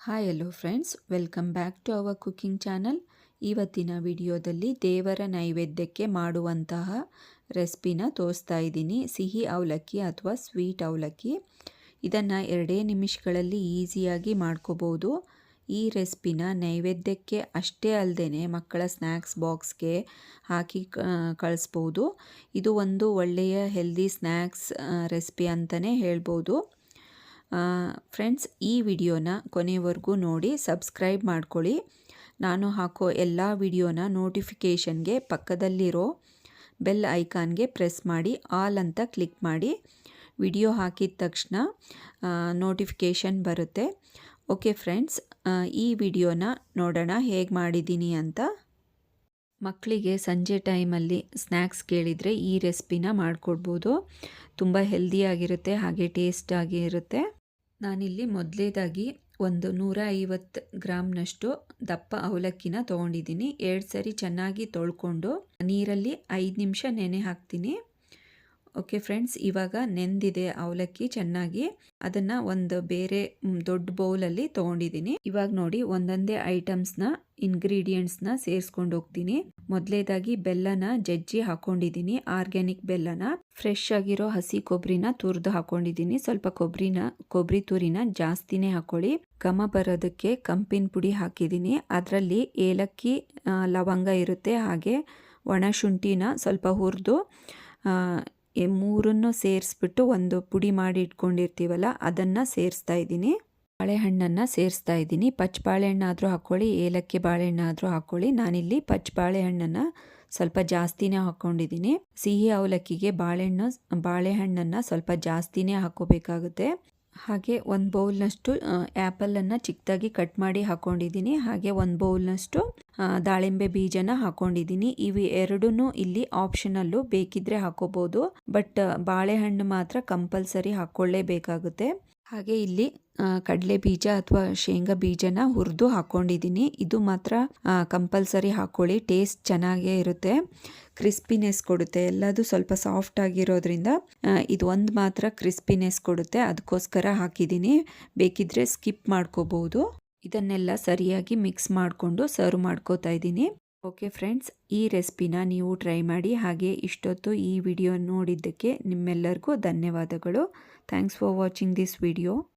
Hi hello friends welcome back to our cooking channel ಇವತ್ತಿನ ವಿಡಿಯೋದಲ್ಲಿ ದೇವರ ನೈವೇದ್ಯಕ್ಕೆ ಮಾಡುವಂತಹ ರೆಸಿಪಿನ ತೋರಿಸ್ತಾ ಇದ್ದೀನಿ. ಸಿಹಿ ಅವಲಕ್ಕಿ ಅಥವಾ ಸ್ವೀಟ್ ಅವಲಕ್ಕಿ. ಇದನ್ನು ಎರಡೇ ನಿಮಿಷಗಳಲ್ಲಿ ಈಸಿಯಾಗಿ ಮಾಡ್ಕೋಬೋದು. ಈ ರೆಸಿಪಿನ ನೈವೇದ್ಯಕ್ಕೆ ಅಷ್ಟೇ ಅಲ್ಲದೆ ಮಕ್ಕಳ ಸ್ನ್ಯಾಕ್ಸ್ ಬಾಕ್ಸ್ಗೆ ಹಾಕಿ ಕಳಿಸ್ಬೋದು. ಇದು ಒಂದು ಒಳ್ಳೆಯ ಹೆಲ್ದಿ ಸ್ನ್ಯಾಕ್ಸ್ ರೆಸಿಪಿ ಅಂತಲೇ ಹೇಳ್ಬೋದು. ಫ್ರೆಂಡ್ಸ್ ಈ ವಿಡಿಯೋನ ಕೊನೆವರೆಗೂ ನೋಡಿ ಸಬ್ಸ್ಕ್ರೈಬ್ ಮಾಡ್ಕೊಳ್ಳಿ. ನಾನು ಹಾಕೋ ಎಲ್ಲ ವಿಡಿಯೋನ ನೋಟಿಫಿಕೇಷನ್ಗೆ ಪಕ್ಕದಲ್ಲಿರೋ ಬೆಲ್ ಐಕಾನ್ಗೆ ಪ್ರೆಸ್ ಮಾಡಿ ಆಲ್ ಅಂತ ಕ್ಲಿಕ್ ಮಾಡಿ. ವಿಡಿಯೋ ಹಾಕಿದ ತಕ್ಷಣ ನೋಟಿಫಿಕೇಷನ್ ಬರುತ್ತೆ. ಓಕೆ ಫ್ರೆಂಡ್ಸ್ ಈ ವಿಡಿಯೋನ ನೋಡೋಣ, ಹೇಗೆ ಮಾಡಿದ್ದೀನಿ ಅಂತ. ಮಕ್ಕಳಿಗೆ ಸಂಜೆ ಟೈಮಲ್ಲಿ ಸ್ನ್ಯಾಕ್ಸ್ ಕೇಳಿದರೆ ಈ ರೆಸಿಪಿನ ಮಾಡಿಕೊಡ್ಬೋದು. ತುಂಬ ಹೆಲ್ದಿಯಾಗಿರುತ್ತೆ ಹಾಗೆ ಟೇಸ್ಟಾಗಿ ಇರುತ್ತೆ. ನಾನಿಲ್ಲಿ ಮೊದಲೇದಾಗಿ ಒಂದು ನೂರ ಐವತ್ತು ಗ್ರಾಮ್ನಷ್ಟು ದಪ್ಪ ಅವಲಕ್ಕಿನ ತೊಗೊಂಡಿದ್ದೀನಿ. ಎರಡು ಸರಿ ಚೆನ್ನಾಗಿ ತೊಳ್ಕೊಂಡು ನೀರಲ್ಲಿ ಐದು ನಿಮಿಷ ನೆನೆ ಹಾಕ್ತೀನಿ. ಓಕೆ ಫ್ರೆಂಡ್ಸ್, ಇವಾಗ ನೆಂದಿದೆ ಅವಲಕ್ಕಿ ಚೆನ್ನಾಗಿ. ಅದನ್ನು ಒಂದು ಬೇರೆ ದೊಡ್ಡ ಬೌಲಲ್ಲಿ ತೊಗೊಂಡಿದ್ದೀನಿ. ಇವಾಗ ನೋಡಿ ಒಂದೊಂದೇ ಐಟಮ್ಸ್ನ ಇಂಗ್ರೀಡಿಯೆಂಟ್ಸ್ನ ಸೇರಿಸ್ಕೊಂಡು ಹೋಗ್ತೀನಿ. ಮೊದಲೇದಾಗಿ ಬೆಲ್ಲನ ಜಜ್ಜಿ ಹಾಕೊಂಡಿದ್ದೀನಿ. ಆರ್ಗ್ಯಾನಿಕ್ ಬೆಲ್ಲನ. ಫ್ರೆಶ್ ಆಗಿರೋ ಹಸಿ ಕೊಬ್ಬರಿನ ತುರಿದು ಹಾಕೊಂಡಿದ್ದೀನಿ. ಸ್ವಲ್ಪ ಕೊಬ್ಬರಿನ ಕೊಬ್ಬರಿ ತುರಿನ ಜಾಸ್ತಿನೇ ಹಾಕೊಳ್ಳಿ. ಘಮ ಬರೋದಕ್ಕೆ ಕಂಪಿನ ಪುಡಿ ಹಾಕಿದ್ದೀನಿ. ಅದರಲ್ಲಿ ಏಲಕ್ಕಿ ಲವಂಗ ಇರುತ್ತೆ. ಹಾಗೆ ಒಣ ಶುಂಠಿನ ಸ್ವಲ್ಪ ಹುರಿದು ಮೂರನ್ನು ಸೇರಿಸ್ಬಿಟ್ಟು ಒಂದು ಪುಡಿ ಮಾಡಿ ಇಟ್ಕೊಂಡಿರ್ತೀವಲ್ಲ, ಅದನ್ನು ಸೇರಿಸ್ತಾ ಇದ್ದೀನಿ. ಬಾಳೆಹಣ್ಣನ್ನು ಸೇರಿಸ್ತಾ ಇದ್ದೀನಿ. ಪಚ್ಚ ಬಾಳೆಹಣ್ಣಾದರೂ ಹಾಕ್ಕೊಳ್ಳಿ, ಏಲಕ್ಕಿ ಬಾಳೆಹಣ್ಣಾದರೂ ಹಾಕ್ಕೊಳ್ಳಿ. ನಾನಿಲ್ಲಿ ಪಚ್ಚ ಬಾಳೆಹಣ್ಣನ್ನು ಸ್ವಲ್ಪ ಜಾಸ್ತಿನೇ ಹಾಕ್ಕೊಂಡಿದ್ದೀನಿ. ಸಿಹಿ ಅವಲಕ್ಕಿಗೆ ಬಾಳೆಹಣ್ಣು, ಬಾಳೆಹಣ್ಣನ್ನು ಸ್ವಲ್ಪ ಜಾಸ್ತಿನೇ ಹಾಕೋಬೇಕಾಗುತ್ತೆ ಹಾಗೆ ಒಂದು ಬೌಲ್ನಷ್ಟು ಆ್ಯಪಲನ್ನು ಚಿಕ್ಕದಾಗಿ ಕಟ್ ಮಾಡಿ ಹಾಕ್ಕೊಂಡಿದ್ದೀನಿ. ಹಾಗೆ ಒಂದು ಬೌಲ್ನಷ್ಟು ದಾಳಿಂಬೆ ಬೀಜನ ಹಾಕ್ಕೊಂಡಿದ್ದೀನಿ. ಇವು ಎರಡೂ ಇಲ್ಲಿ ಆಪ್ಷನಲ್ಲು ಬೇಕಿದ್ರೆ ಹಾಕೋಬೋದು ಬಟ್, ಬಾಳೆಹಣ್ಣು ಮಾತ್ರ ಕಂಪಲ್ಸರಿ ಹಾಕ್ಕೊಳ್ಳೇಬೇಕಾಗುತ್ತೆ. ಹಾಗೆ ಇಲ್ಲಿ ಕಡಲೆ ಬೀಜ ಅಥವಾ ಶೇಂಗಾ ಬೀಜನ ಹುರಿದು ಹಾಕ್ಕೊಂಡಿದ್ದೀನಿ ಇದು ಮಾತ್ರ ಕಂಪಲ್ಸರಿ ಹಾಕ್ಕೊಳ್ಳಿ ಟೇಸ್ಟ್ ಚೆನ್ನಾಗೇ ಇರುತ್ತೆ. ಕ್ರಿಸ್ಪಿನೆಸ್ ಕೊಡುತ್ತೆ. ಎಲ್ಲದು ಸ್ವಲ್ಪ ಸಾಫ್ಟ್ ಆಗಿರೋದ್ರಿಂದ ಇದು ಒಂದು ಮಾತ್ರ ಕ್ರಿಸ್ಪಿನೆಸ್ ಕೊಡುತ್ತೆ. ಅದಕ್ಕೋಸ್ಕರ ಹಾಕಿದ್ದೀನಿ. ಬೇಕಿದ್ರೆ ಸ್ಕಿಪ್ ಮಾಡ್ಕೋಬಹುದು. ಇದನ್ನೆಲ್ಲ ಸರಿಯಾಗಿ ಮಿಕ್ಸ್ ಮಾಡಿಕೊಂಡು ಸರ್ವ್ ಮಾಡ್ಕೋತಾ ಇದ್ದೀನಿ. ಓಕೆ ಫ್ರೆಂಡ್ಸ್ ಈ ರೆಸಿಪಿನ ನೀವು ಟ್ರೈ ಮಾಡಿ, ಹಾಗೆ ಇಷ್ಟೊತ್ತು ಈ ವಿಡಿಯೋ ನೋಡಿದ್ದಕ್ಕೆ ನಿಮ್ಮೆಲ್ಲರಿಗೂ ಧನ್ಯವಾದಗಳು. Thanks for watching this video